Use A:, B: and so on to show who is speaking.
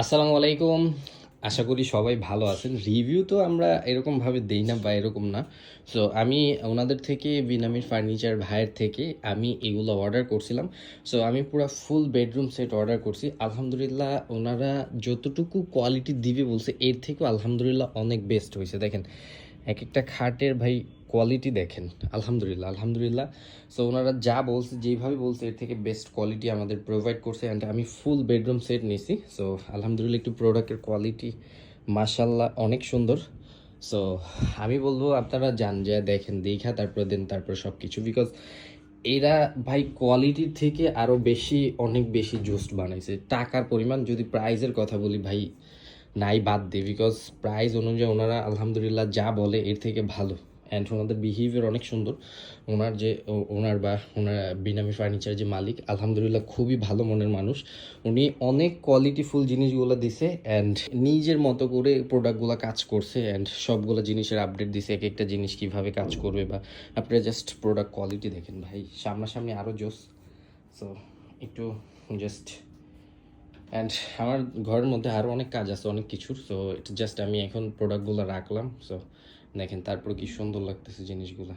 A: আসসালামু আলাইকুম। আশা করি সবাই ভালো আছেন। রিভিউ তো আমরা এরকমভাবে দেই না বা এরকম না। সো আমি ওনাদের থেকে, বিনামির ফার্নিচার ভাইয়ের থেকে আমি এগুলো অর্ডার করছিলাম। সো আমি পুরো ফুল বেডরুম সেট অর্ডার করছি। আলহামদুলিল্লাহ ওনারা যতটুকু কোয়ালিটি দিবে বলছে, এর থেকেও আলহামদুলিল্লাহ অনেক বেস্ট হয়েছে। দেখেন এক একটা খাটের ভাই কোয়ালিটি দেখেন, আলহামদুলিল্লাহ আলহামদুলিল্লাহ। সো ওনারা যা বলছে যেভাবে বলছে, এর থেকে বেস্ট কোয়ালিটি আমাদের প্রোভাইড করছে অ্যান্ড আমি ফুল বেডরুম সেট নিয়েছি সো আলহামদুলিল্লাহ, একটু প্রোডাক্টের কোয়ালিটি মাশাল্লাহ অনেক সুন্দর। সো আমি বলব, আপনারা যান, যা দেখেন, দেখা, তারপরে দেন, তারপরে সব কিছু বিকজ এরা ভাই কোয়ালিটির থেকে আরও বেশি, অনেক বেশি জুস্ট বানাইছে। টাকার পরিমাণ যদি প্রাইজের কথা বলি ভাই নাই বাদ দিই বিকজ প্রাইস অনুযায়ী ওনারা আলহামদুলিল্লাহ যা বলে, এর থেকে ভালো। অ্যান্ড ওনাদের বিহেভিয়ার অনেক সুন্দর। ওনার যে ওনার বা, ওনার বিনামি ফার্নিচার যে মালিক, আলহামদুলিল্লাহ খুবই ভালো মনের মানুষ। উনি অনেক কোয়ালিটিফুল জিনিসগুলো দিছে অ্যান্ড নিজের মতো করে প্রোডাক্টগুলো কাজ করছে অ্যান্ড সবগুলো জিনিসের আপডেট দিছে। এক একটা জিনিস কীভাবে কাজ করবে বা আপনারা জাস্ট প্রোডাক্ট কোয়ালিটি দেখেন ভাই। সামনাসামনি আরও জোস। সো একটু জাস্ট অ্যান্ড আমার ঘরের মধ্যে আরও অনেক কাজ আছে, অনেক কিছুর। সো এটা জাস্ট আমি এখন প্রোডাক্টগুলো রাখলাম। সো দেখেন তারপর কি সুন্দর লাগতেছে জিনিসগুলো।